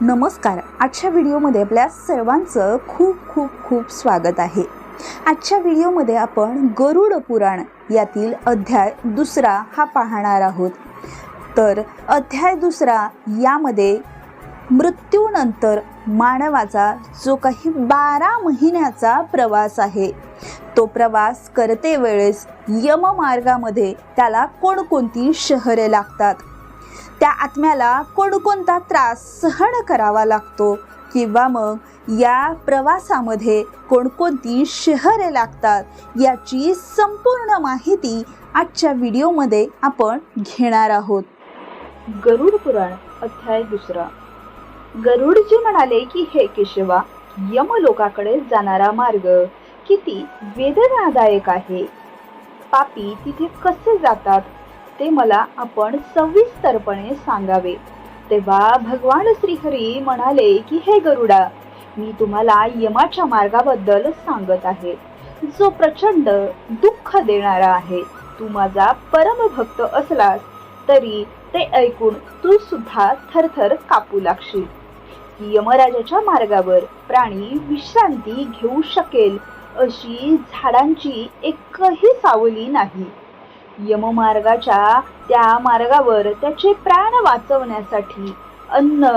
नमस्कार. आजच्या व्हिडिओमध्ये आपल्या सर्वांचं खूप खूप खूप स्वागत आहे. आजच्या व्हिडिओमध्ये आपण गरुड पुराण यातील अध्याय दुसरा हा पाहणार आहोत. तर अध्याय दुसरा यामध्ये मृत्यूनंतर मानवाचा जो काही बारा महिन्याचा प्रवास आहे तो प्रवास करते वेळेस यममार्गामध्ये त्याला कोणकोणती शहरे लागतात? त्या आत्म्याला कोणकोणता त्रास सहन करावा लागतो? किंवा मग या प्रवासामध्ये कोणकोणती शहरे लागतात? याची संपूर्ण माहिती आजच्या व्हिडिओमध्ये आपण घेणार आहोत. गरुड पुराण अध्याय दुसरा. गरुडजी म्हणाले की हे केशवा यमलोकाकडे जाणारा मार्ग किती वेदनादायक आहे. पापी तिथे कसे जातात? ते मला आपण सविस्तरपणे सांगावे. तेव्हा भगवान श्रीहरी म्हणाले की हे गरुडा मी तुम्हाला यमाच्या मार्गाबद्दल सांगत आहे. जो प्रचंड दुःख देणारा आहे तू माझा परमभक्त असलास तरी ते ऐकून तू सुद्धा थरथर कापू लागशील. यमराजाच्या मार्गावर प्राणी विश्रांती घेऊ शकेल अशी झाडांची एकही सावली नाही. यममार्गाच्या त्या मार्गावर त्याचे प्राण वाचवण्यासाठी अन्न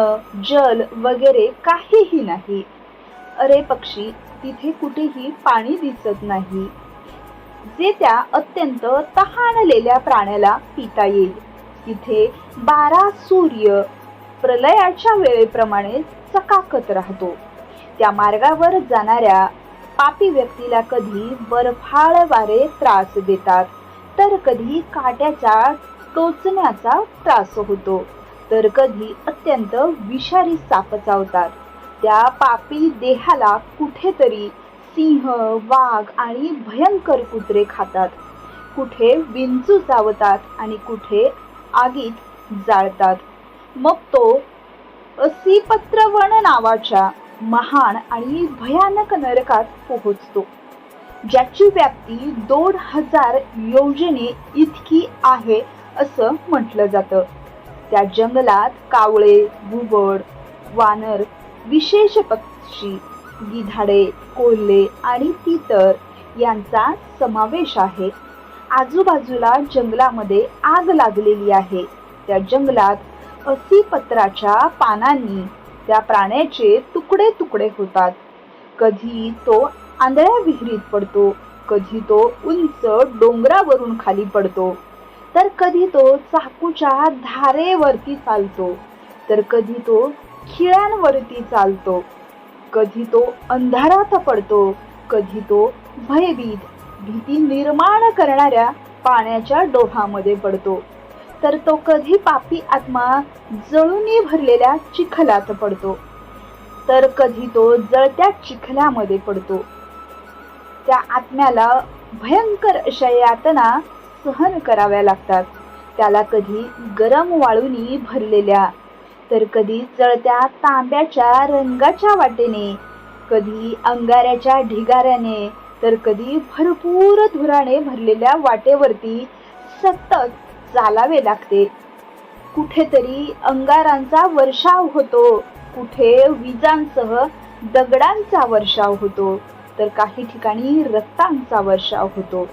जल वगैरे काहीही नाही. अरे पक्षी तिथे कुठेही पाणी दिसत नाही. जे त्या अत्यंत तहानलेल्या प्राण्याला पिता येईल. तिथे बारा सूर्य प्रलयाच्या वेळेप्रमाणे चकाकत राहतो. त्या मार्गावर जाणाऱ्या पापी व्यक्तीला कधी बर्फाळ वारे त्रास देतात. तर कधी काट्याचा टोचण्याचा त्रास होतो. तर कधी अत्यंत विषारी साप चावतात. त्या पापी देहाला कुठेतरी सिंह वाघ आणि भयंकर कुत्रे खातात. कुठे विंचू चावतात आणि कुठे आगीत जाळतात. मग तो असिपत्रवण नावाच्या महान आणि भयानक नरकात पोहोचतो. ज्याची व्याप्ती दोन हजार योजने इतकी आहे असं म्हटलं जातं. त्या जंगलात कावळे घुबड वानर विशेष पक्षी गिधाडे कोल्हे आणि तितर यांचा समावेश आहे. आजूबाजूला जंगलामध्ये आग लागलेली आहे. त्या जंगलात असी पत्राच्या पानांनी त्या प्राण्याचे तुकडे तुकडे होतात. कधी तो आंधळ्या विहिरीत पडतो. कधी तो उंच डोंगरावरून खाली पडतो. तर कधी तो चाकूच्या धारेवरती चालतो. तर कधी तो खिळ्यांवरती चालतो. कधी तो अंधारात पडतो. कधी तो भयभीत भीती निर्माण करणाऱ्या पाण्याच्या डोहामध्ये पडतो. तर तो कधी पापी आत्मा जळूनी भरलेल्या चिखलात पडतो. तर कधी तो जळत्या चिखल्यामध्ये पडतो. त्या आत्म्याला भयंकर अशा यातना सहन कराव्या लागतात. त्याला कधी गरम वाळूनी भरलेल्या तर कधी जळत्या तांब्याच्या रंगाच्या वाटेने कधी अंगाऱ्याच्या ढिगाऱ्याने तर कधी भरपूर धुराने भरलेल्या वाटेवरती सतत चालावे लागते. कुठेतरी अंगारांचा वर्षाव होतो कुठे विजांसह दगडांचा वर्षाव होतो. तर काही ठिकाणी रक्तांचा वर्षाव होतो.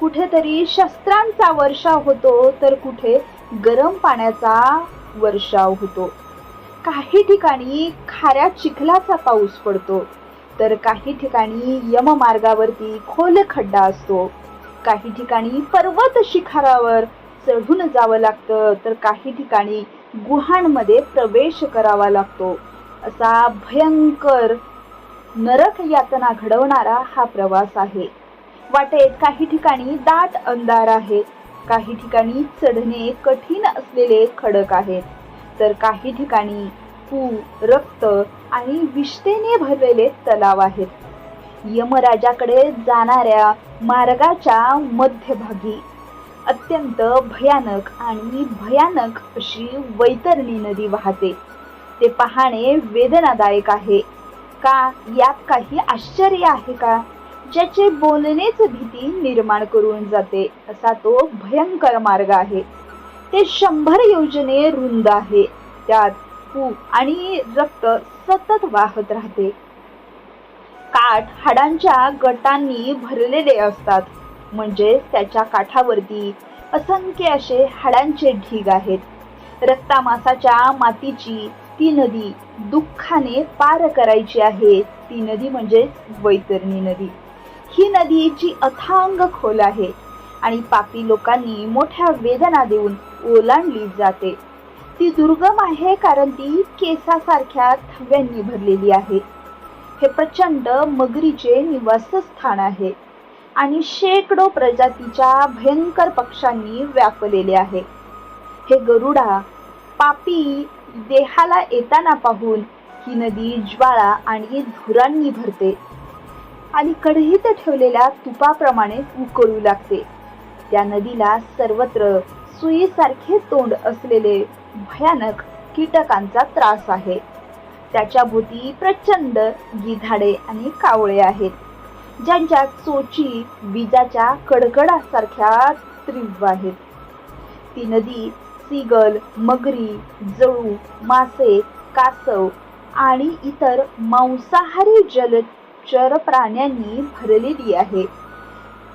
कुठेतरी शस्त्रांचा वर्षाव होतो तर कुठे गरम पाण्याचा वर्षाव होतो. काही ठिकाणी खाऱ्या चिखलाचा पाऊस पडतो तर काही ठिकाणी यममार्गावरती खोल खड्डा असतो. काही ठिकाणी पर्वत शिखरावर चढून जावं लागतं तर काही ठिकाणी गुहांमध्ये प्रवेश करावा लागतो. असा भयंकर नरक यातना घडवणारा हा प्रवास आहे. वाटेत काही ठिकाणी दाट अंधार आहे. काही ठिकाणी चढणे कठीण असलेले खडक आहेत. तर काही ठिकाणी पू रक्त आणि विष्ठेने भरलेले तलाव आहेत. यमराजाकडे जाणाऱ्या मार्गाच्या मध्यभागी अत्यंत भयानक आणि भयानक अशी वैतरणी नदी वाहते. ते पाहणे वेदनादायक आहे. का? यात काही आश्चर्य आहे का? ज्याचे बोलणेच भीती निर्माण करून जाते असा तो भयंकर मार्ग आहे. ते शंभर योजने रुंद आहे. त्यात फूग आणि रक्त सतत वाहत राहते. काठ हाडांच्या गटांनी भरलेले असतात. म्हणजे त्याच्या काठावरती असंख्य असे हाडांचे ढीग आहेत. रक्तामासाच्या मातीची ती नदी दुःखाने पार करायची आहे. ती नदी म्हणजे वैतरणी नदी. ही नदी जी अथांग खोल आहे आणि पापी लोकांनी मोठ्या वेदना देऊन ओलांडली जाते. ती दुर्गम आहे कारण ती केसासारख्या थव्यांनी भरलेली आहे. हे प्रचंड मगरीचे निवासस्थान आहे आणि शेकडो प्रजातीच्या भयंकर पक्ष्यांनी व्यापलेले आहे. हे गरुडा पापी देहाला येताना पाहून ही नदी ज्वाळा आणि धुरांनी भरते. आणि कढईत ठेवलेल्या तुपाप्रमाणे उकळू लागते. त्या नदीला सर्वत्र सुईसारखे तोंड असलेले भयानक कीटकांचा त्रास आहे. त्याच्या भोवती प्रचंड गिधाडे आणि कावळे आहेत ज्यांच्या चोची विजाच्या कडकडासारख्या तीव्र आहेत. ती नदी सीगल मगरी जळू मासे कासव आणि इतर मांसाहारी जलचर प्राण्यांनी भरलेली आहे.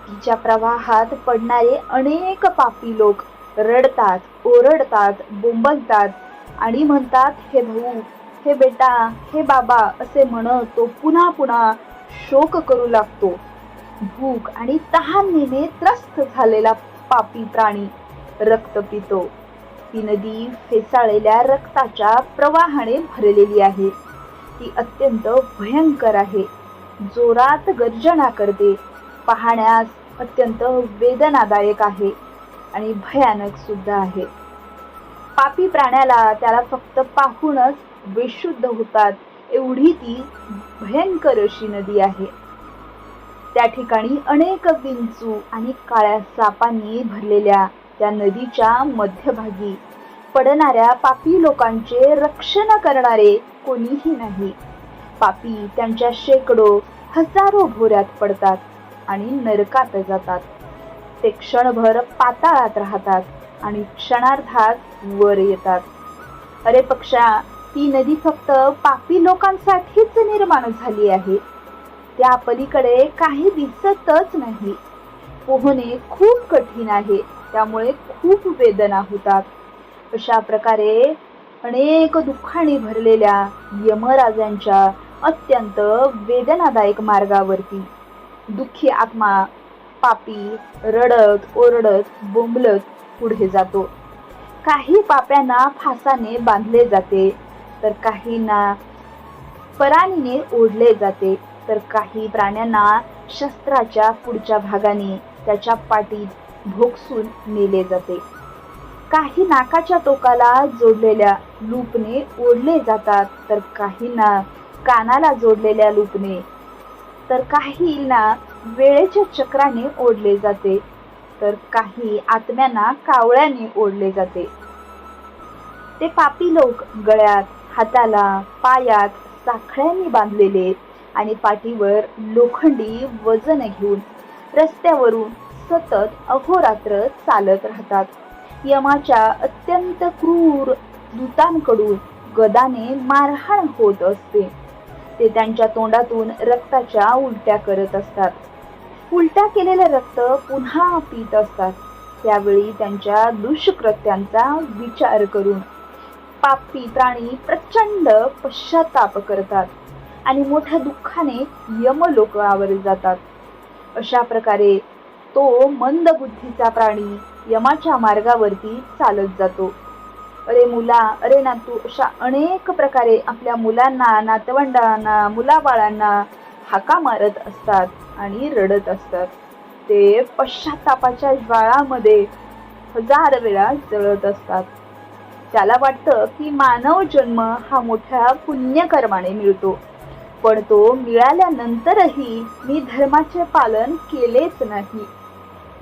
तिच्या प्रवाहात पडणारे अनेक पापी लोक रडतात ओरडतात बोंबलतात आणि म्हणतात हे भाऊ हे बेटा हे बाबा असे म्हणत तो पुन्हा पुन्हा शोक करू लागतो. भूक आणि तहानेने त्रस्त झालेला पापी प्राणी रक्त पितो. ती नदी फेसाळलेल्या रक्ताच्या प्रवाहाने भरलेली आहे. ती अत्यंत भयंकर आहे. जोरात गर्जना करते. पाहण्यास अत्यंत वेदनादायक आहे आणि भयानक सुद्धा आहे. पापी प्राण्याला त्याला फक्त पाहूनच विशुद्ध होतात एवढी ती भयंकर अशी नदी आहे. त्या ठिकाणी अनेक विंचू आणि काळ्या सापांनी भरलेल्या त्या नदीच्या मध्यभागी पडणाऱ्या पापी लोकांचे रक्षण करणारे कोणीही नाही. पापी त्यांच्या शेकडो हजारो भोऱ्यात पडतात आणि नरकात जातात. ते क्षणभर पाताळात राहतात आणि क्षणार्धात वर येतात. अरे पक्षा ती नदी फक्त पापी लोकांसाठीच निर्माण झाली आहे. त्या पलीकडे काही दिसतच नाही. पोहणे खूप कठीण आहे. त्यामुळे खूप वेदना होतात. अशा प्रकारे अनेक दुःखाने भरलेल्या यमराजांच्या अत्यंत वेदनादायक मार्गावरती दुःखी आत्मा पापी रडत ओरडत बोंबलत पुढे जातो. काही पाप्यांना फासाने बांधले जाते तर काहींना पराणीने ओढले जाते तर काही प्राण्यांना शस्त्राच्या पुढच्या भागाने त्याच्या पाठीत भोगसून नेले जाते. काही नाकाच्या टोकाला जोडलेल्या लूपने ओढले जातात तर काहींना कानाला जोडलेल्या लूपने तर काहींना वेळेच्या चक्राने ओढले जाते तर काही आत्म्यांना कावळ्याने ओढले जाते. ते पापी लोक गळ्यात हाताला पायात साखळ्यांनी बांधलेले आणि पाठीवर लोखंडी वजन घेऊन रस्त्यावरून सतत अहोरात्र चालत राहतात. यमाच्या अत्यंत क्रूर दूतांकडून गदाने मारहाण होत असते. ते त्यांच्या तोंडातून रक्ताच्या उलट्या करत असतात. उलट्या केलेले रक्त पुन्हा पित असतात. त्यावेळी त्यांच्या दुष्कृत्यांचा विचार करून पापी प्राणी प्रचंड पश्चाताप करतात आणि मोठ्या दुःखाने यमलोकावर जातात. अशा प्रकारे तो मंद बुद्धीचा प्राणी यमाच्या मार्गावरती चालत जातो. अरे मुला अरे नातू अशा अनेक प्रकारे आपल्या मुलांना नातवंडांना मुलाबाळांना हाका मारत असतात आणि रडत असतात. ते पश्चातापाच्या ज्वाळामध्ये हजार वेळा जळत असतात. त्याला वाटतं की मानव जन्म हा मोठ्या पुण्यकर्माने मिळतो. पण तो मिळाल्यानंतरही मी धर्माचे पालन केलेच नाही.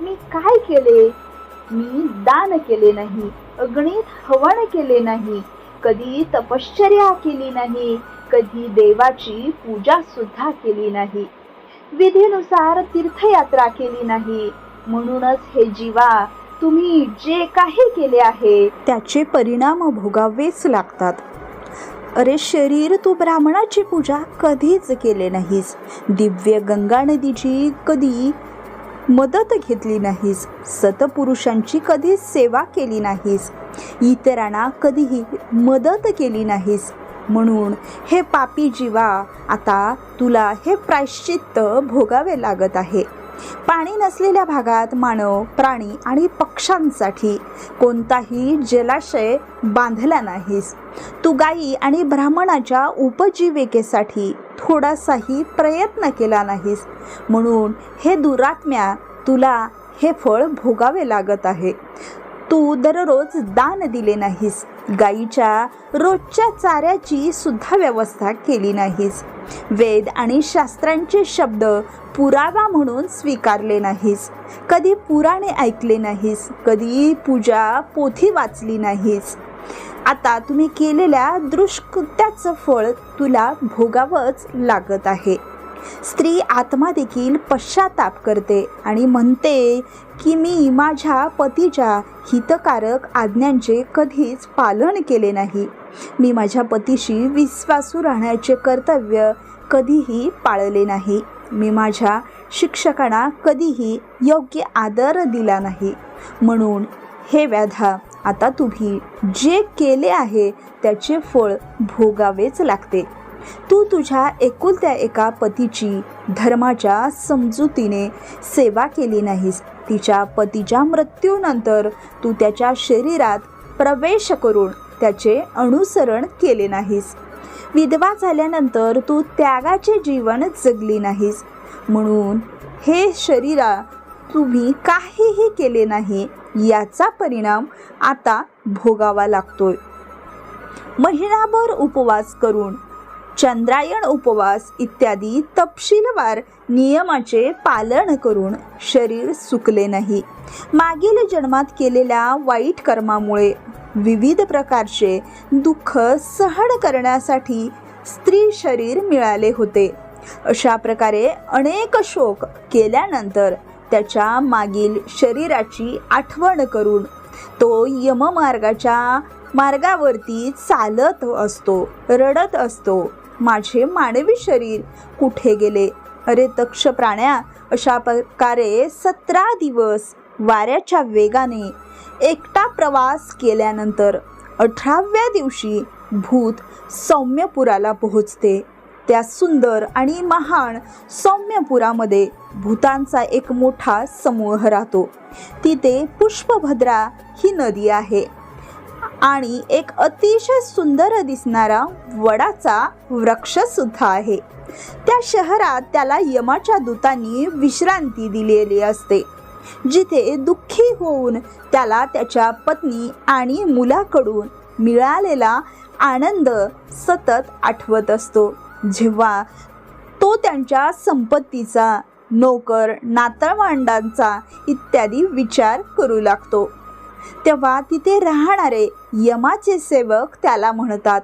मी काय केले? मी दान केले नाही अग्नीत हवन केले नाही कधी तपश्चर्या केली नाही कधी देवाची पूजा सुद्धा केली नाही. विधीनुसार तीर्थयात्रा केली नाही म्हणूनच हे जीवा तुम्ही जे काही केले आहे त्याचे परिणाम भोगावेच लागतात. अरे शरीर तू ब्राह्मणाची पूजा कधीच केले नाहीस. दिव्य गंगा नदीची कधी मदत घेतली नाहीस. सतपुरुषांची कधीच सेवा केली नाहीस. इतरांना कधीही मदत केली नाहीस. म्हणून हे पापी जीवा आता तुला हे प्रायश्चित्त भोगावे लागत आहे. पाणी नसलेल्या भागात मानव प्राणी आणि पक्ष्यांसाठी कोणताही जलाशय बांधला नाहीस. तू गायी आणि ब्राह्मणाच्या उपजीविकेसाठी थोडासाही प्रयत्न केला नाहीस. म्हणून हे दुरात्म्या तुला हे फळ भोगावे लागत आहे. तू दररोज दान दिले नाहीस. गाईच्या रोजच्या चाऱ्याची सुद्धा व्यवस्था केली नाहीस. वेद आणि शास्त्रांचे शब्द पुरावा म्हणून स्वीकारले नाहीस. कधी पुराणे ऐकले नाहीस कधी पूजा पोथी वाचली नाहीस. आता तुम्ही केलेल्या दुष्कृत्याचं फळ तुला भोगावंच लागत आहे. स्त्री आत्मा देखील पश्चाताप करते आणि म्हणते की मी माझ्या पतीच्या हितकारक आज्ञांचे कधीच पालन केले नाही. मी माझ्या पतीशी विश्वासू राहण्याचे कर्तव्य कधीही पाळले नाही. मी माझ्या शिक्षकांना कधीही योग्य आदर दिला नाही. म्हणून हे व्याधा आता तुम्ही जे केले आहे त्याचे फळ भोगावेच लागते. तू तुझ्या एकुलत्या एका पतीची धर्माच्या समजुतीने सेवा केली नाहीस. तिच्या पतीच्या मृत्यूनंतर तू त्याच्या शरीरात प्रवेश करून त्याचे अनुसरण केले नाहीस. विधवा झाल्यानंतर तू त्यागाचे जीवन जगली नाहीस. म्हणून हे शरीरा तुम्ही काहीही केले नाही याचा परिणाम आता भोगावा लागतोय. महिनाभर उपवास करून चंद्रायण उपवास इत्यादी तपशीलवार नियमाचे पालन करून शरीर सुकले नाही. मागील जन्मात केलेल्या वाईट कर्मामुळे विविध प्रकारचे दुःख सहन करण्यासाठी स्त्री शरीर मिळाले होते. अशा प्रकारे अनेक शोक केल्यानंतर त्याच्या मागील शरीराची आठवण करून तो यममार्गाच्या मार्गावरती चालत असतो रडत असतो. माझे मानवी शरीर कुठे गेले? अरे तक्ष प्राण्या अशा प्रकारे सतरा दिवस वाऱ्याच्या वेगाने एकटा प्रवास केल्यानंतर अठराव्या दिवशी भूत सौम्यपुराला पोहोचते. त्या सुंदर आणि महान सौम्यपुरामध्ये भूतांचा एक मोठा समूह राहतो. तिथे पुष्पभद्रा ही नदी आहे. आणि एक अतिशय सुंदर दिसणारा वडाचा वृक्ष सुद्धा आहे. त्या शहरात त्याला यमाच्या दूतांनी विश्रांती दिलेली असते. जिथे दुःखी होऊन त्याला त्याच्या पत्नी आणि मुलाकडून मिळालेला आनंद सतत आठवत असतो. जेव्हा तो त्यांच्या संपत्तीचा नोकर नातळमांडांचा इत्यादी विचार करू लागतो. तेव्हा तिथे राहणारे यमाचे सेवक त्याला म्हणतात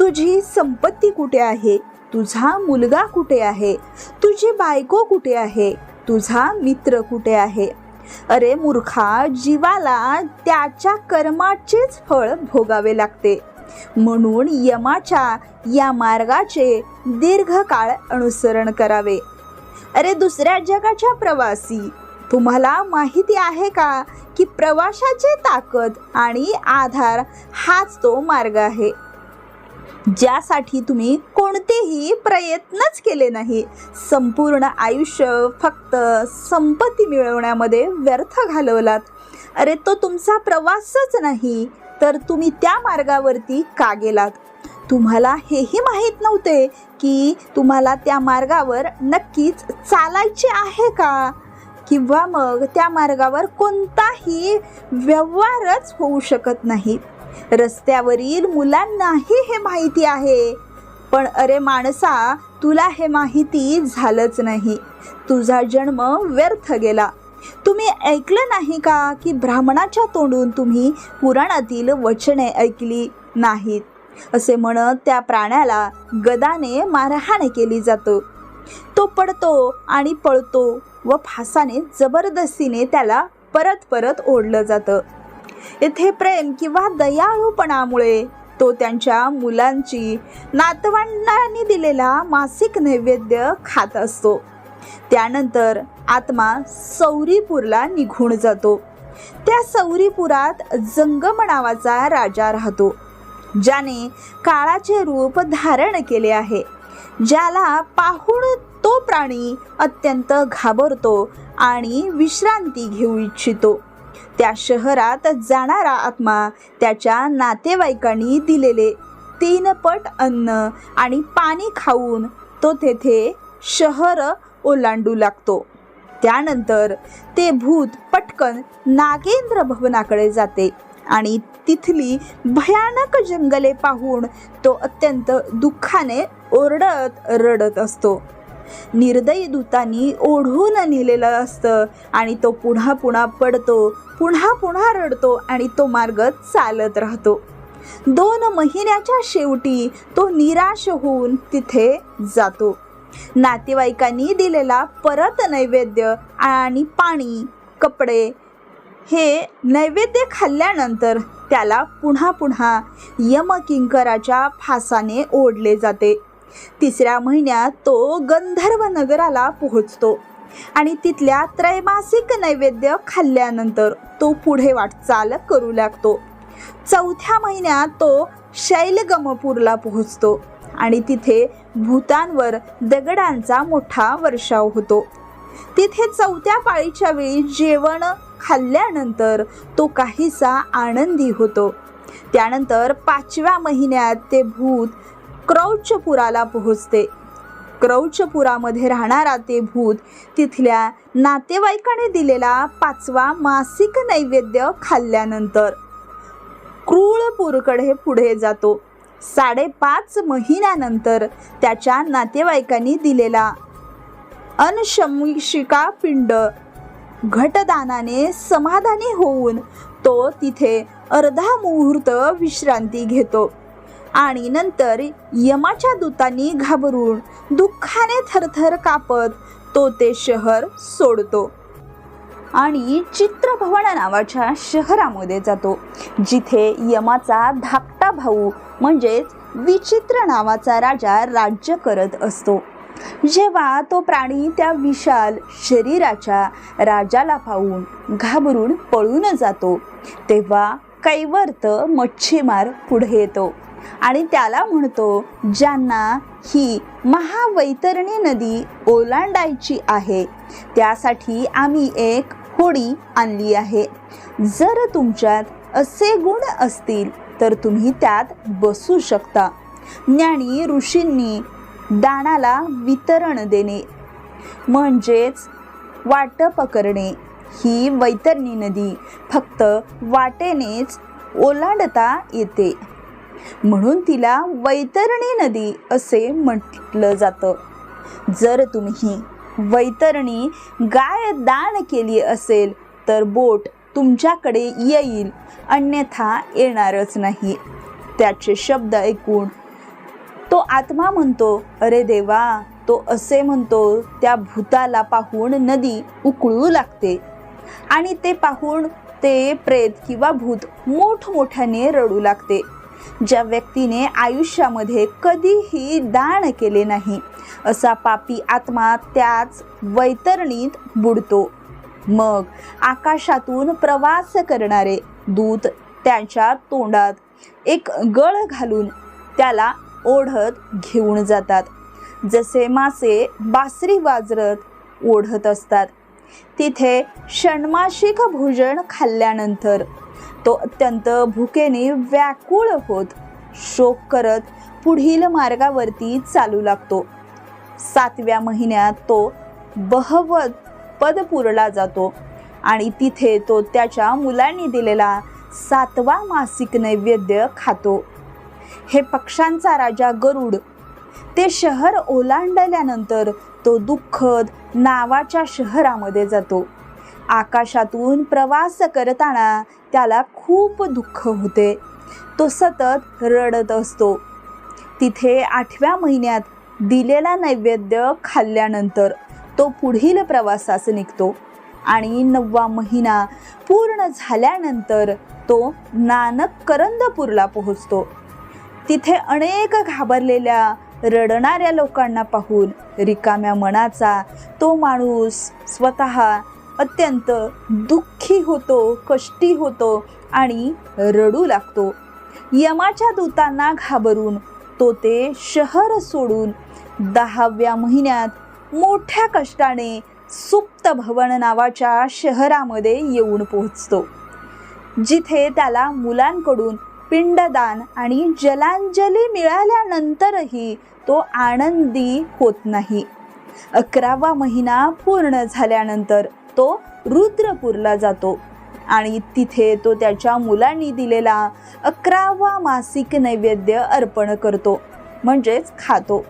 तुझी संपत्ती कुठे आहे? तुझा मुलगा कुठे आहे? तुझी बायको कुठे आहे? तुझा मित्र कुठे आहे? अरे मूर्खा जीवाला त्याच्या कर्माचेच फळ भोगावे लागते. म्हणून यमाच्या या मार्गाचे दीर्घकाळ अनुसरण करावे. अरे दुसऱ्या जगाच्या प्रवासी तुम्हाला माहिती आहे का की प्रवाशाची ताकद आणि आधार हाच तो मार्ग आहे. ज्यासाठी तुम्ही कोणतेही प्रयत्नच केले नाही. संपूर्ण आयुष्य फक्त संपत्ती मिळवण्यामध्ये व्यर्थ घालवलात. अरे तो तुमचा प्रवासच नाही तर तुम्ही त्या मार्गावरती का गेलात? तुम्हाला हेही माहीत नव्हते की तुम्हाला त्या मार्गावर नक्कीच चालायचे आहे का? किंवा मग त्या मार्गावर कोणताही व्यवहारच होऊ शकत नाही. रस्त्यावरील मुलांनाही हे माहिती आहे. पण अरे माणसा तुला हे माहिती झालंच नाही. तुझा जन्म व्यर्थ गेला. तुम्ही ऐकलं नाही का की ब्राह्मणाच्या तोंडून तुम्ही पुराणातील वचने ऐकली नाहीत? असे म्हणत त्या प्राण्याला गदाने मारहाण केली जातं. तो पडतो आणि पळतो व फासाने जबरदस्तीने त्याला परत परत ओढलं जातं. येथे प्रेम किंवा दयाळूपणामुळे तो त्यांच्या मुलांची नातवंडांनी दिलेला मासिक नैवेद्य खात असतो. त्यानंतर आत्मा सौरीपूरला निघून जातो. त्या सौरीपुरात जंगम नावाचा राजा राहतो ज्याने काळाचे रूप धारण केले आहे. ज्याला पाहून तो प्राणी अत्यंत घाबरतो आणि विश्रांती घेऊ इच्छितो. त्या शहरात जाणारा आत्मा त्याच्या नातेवाईकांनी दिलेले तीन पट अन्न आणि पाणी खाऊन तो तेथे शहर ओलांडू लागतो. त्यानंतर ते भूत पटकन नागेंद्र भवनाकडे जाते आणि तिथली भयानक जंगले पाहून तो अत्यंत दुःखाने ओरडत रडत असतो. निर्दयी दूतांनी ओढून नेलेलं असतं आणि तो पुन्हा पुन्हा पडतो पुन्हा पुन्हा रडतो आणि तो मार्ग चालत राहतो. दोन महिन्याच्या शेवटी तो निराश होऊन तिथे जातो. नातेवाईकांनी दिलेला परत नैवेद्य आणि पाणी कपडे हे नैवेद्य खाल्ल्यानंतर त्याला पुन्हा पुन्हा यमकिंकराच्या फासाने ओढले जाते. तिसऱ्या महिन्यात तो गंधर्व नगराला पोहोचतो. आणि तिथल्या त्रैमासिक नैवेद्य खाल्ल्यानंतर तो पुढे वाटचाल करू लागतो. चौथ्या महिन्यात तो शैलगमपूरला पोहोचतो आणि तिथे भूतांवर दगडांचा मोठा वर्षाव होतो. तिथे चौथ्या पाळीच्या वेळी जेवण खाल्ल्यानंतर तो काहीसा आनंदी होतो. त्यानंतर पाचव्या महिन्यात ते भूत क्रौचपुराला पोहोचते. क्रौचपुरामध्ये राहणारा ते भूत तिथल्या नातेवाईकाने दिलेला पाचवा मासिक नैवेद्य खाल्ल्यानंतर क्रूळपूरकडे पुढे जातो. साडेपाच महिन्यानंतर त्याच्या नातेवाईकांनी दिलेला अनशमिशिका पिंड घटदानाने समाधानी होऊन तो तिथे अर्धा मुहूर्त विश्रांती घेतो. आणि नंतर यमाच्या दूतांनी घाबरून दुःखाने थरथर कापत तो ते शहर सोडतो. आणि चित्रभवन नावाच्या शहरामध्ये जातो जिथे यमाचा धाकटा भाऊ म्हणजेच विचित्र नावाचा राजा राज्य करत असतो. जेव्हा तो प्राणी त्या विशाल शरीराच्या राजाला पाहून घाबरून पळून जातो तेव्हा कैवर्त मच्छीमार पुढे येतो. आणि त्याला म्हणतो ज्यांना ही महावैतरणी नदी ओलांडायची आहे त्यासाठी आम्ही एक होडी आणली आहे. जर तुमच्यात असे गुण असतील तर तुम्ही त्यात बसू शकता. ज्ञानी ऋषींनी दानाला वितरण देणे म्हणजेच वाटप करणे ही वैतरणी नदी फक्त वाटेनेच ओलांडता येते. म्हणून तिला वैतरणी नदी असे म्हटलं जातं. जर तुम्ही वैतरणी गाय दान केली असेल तर बोट तुमच्याकडे येईल अन्यथा येणारच नाही. त्याचे शब्द ऐकून तो आत्मा म्हणतो अरे देवा तो असे म्हणतो त्या भूताला पाहून नदी उकळू लागते. आणि ते पाहून ते प्रेत किंवा भूत मोठमोठ्याने रडू लागते. ज्या व्यक्तीने आयुष्यामध्ये कधीही दान केले नाही असा पापी आत्मा त्याच वैतरणीत बुडतो. मग आकाशातून प्रवास करणारे दूत त्यांच्या तोंडात एक गळ घालून त्याला ओढत घेऊन जातात. जसे मासे बासरी वाजरत ओढत असतात. तिथे षण्मासिक भोजन खाल्ल्यानंतर तो अत्यंत भुकेने व्याकुळ होत. शोक करत पुढील मार्गावरती चालू लागतो. सातव्या महिन्यात तो बहवत पदपूरला जातो आणि तिथे तो त्याच्या मुलांनी दिलेला सातवा मासिक नैवेद्य खातो. हे पक्ष्यांचा राजा गरुड. ते शहर ओलांडल्यानंतर तो दुःखद नावाच्या शहरामध्ये जातो. आकाशातून प्रवास करताना त्याला खूप दुःख होते. तो सतत रडत असतो. तिथे आठव्या महिन्यात दिलेला नैवेद्य खाल्ल्यानंतर तो पुढील प्रवासास निघतो आणि नववा महिना पूर्ण झाल्यानंतर तो नानक करंदपूरला पोहोचतो. तिथे अनेक घाबरलेल्या रडणाऱ्या लोकांना पाहून रिकाम्या मनाचा तो माणूस स्वतः अत्यंत दुःखी होतो कष्टी होतो आणि रडू लागतो. यमाच्या दूतांना घाबरून तो ते शहर सोडून दहाव्या महिन्यात मोठ्या कष्टाने सुप्त भवन नावाच्या शहरामध्ये येऊन पोहोचतो. जिथे त्याला मुलांकडून पिंडदान आणि जलांजली मिळाल्यानंतरही तो आनंदी होत नाही. अकरावा महिना पूर्ण झाल्यानंतर तो रुद्रपूरला जातो. आणि तिथे तो त्याच्या मुलांनी दिलेला अकरावा मासिक नैवेद्य अर्पण करतो म्हणजेच खातो.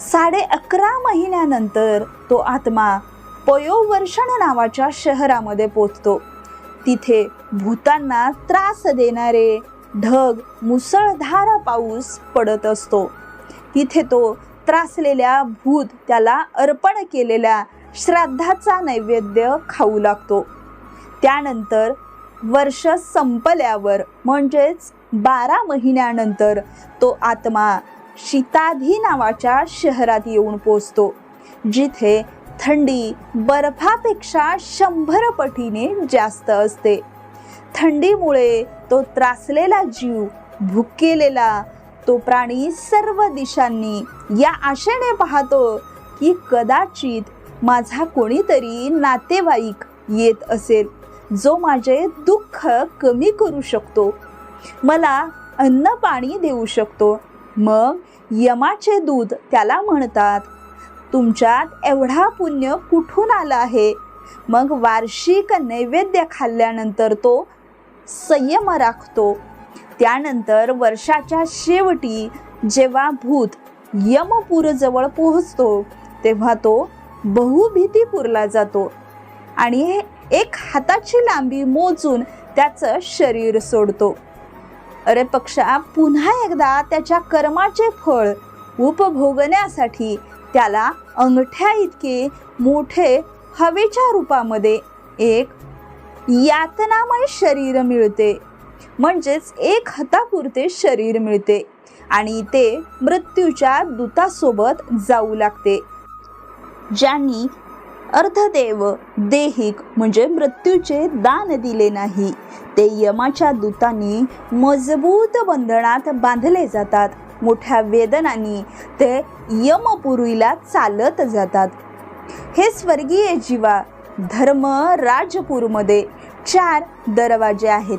साडे अकरा महिन्यानंतर तो आत्मा पयोवर्षण नावाच्या शहरामध्ये पोचतो. तिथे भूतांना त्रास देणारे ढग मुसळधार पाऊस पडत असतो. तिथे तो त्रासलेल्या भूत त्याला अर्पण केलेल्या श्राद्धाचा नैवेद्य खाऊ लागतो. त्यानंतर वर्ष संपल्यावर म्हणजेच बारा महिन्यानंतर तो आत्मा शीताधी नावाच्या शहरात येऊन पोचतो जिथे थंडी बर्फापेक्षा शंभर पटीने जास्त असते. थंडीमुळे तो त्रासलेला जीव भुकेलेला तो प्राणी सर्व दिशांनी या आशेने पाहतो की कदाचित माझा कोणीतरी नातेवाईक येत असेल जो माझे दुःख कमी करू शकतो. मला अन्न पाणी देऊ शकतो. मग यमाचे दूध त्याला म्हणतात तुमच्यात एवढा पुण्य कुठून आला आहे? मग वार्षिक नैवेद्य खाल्ल्यानंतर तो संयम राखतो. त्यानंतर वर्षाच्या शेवटी जेव्हा भूत यमपूरजवळ पोहोचतो तेव्हा तो बहुभीतीपूरला जातो. आणि एक हाताची लांबी मोजून त्याचं शरीर सोडतो. अरे पक्षा पुन्हा एकदा त्याच्या कर्माचे फळ उपभोगण्यासाठी त्याला अंगठ्या इतके मोठे हवेच्या रूपामध्ये एक यातनामय शरीर मिळते. म्हणजेच एक हातापुरते शरीर मिळते आणि ते मृत्यूच्या दूतासोबत जाऊ लागते. ज्यांनी अर्धदेव देहिक म्हणजे मृत्यूचे दान दिले नाही ते यमाच्या दूतांनी मजबूत बंधनात बांधले जातात. मोठ्या वेदनांनी ते यमपुरीला चालत जातात. हे स्वर्गीय जीवा धर्म राजपूरमध्ये चार दरवाजे आहेत.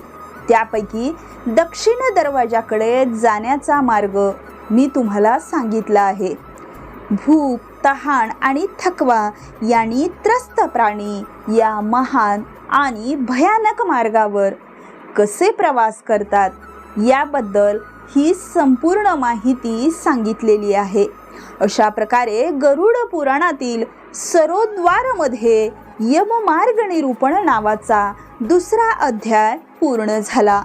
त्यापैकी दक्षिण दरवाजाकडे जाण्याचा मार्ग मी तुम्हाला सांगितला आहे. भूक तहान आणि थकवा यांनी त्रस्त प्राणी या महान आणि भयानक मार्गावर कसे प्रवास करतात याबद्दल ही संपूर्ण माहिती सांगितलेली आहे. अशा प्रकारे गरुड पुराणातील सरोद्वारमध्ये यममार्ग निरूपण नावाचा दुसरा अध्याय पूर्ण झाला.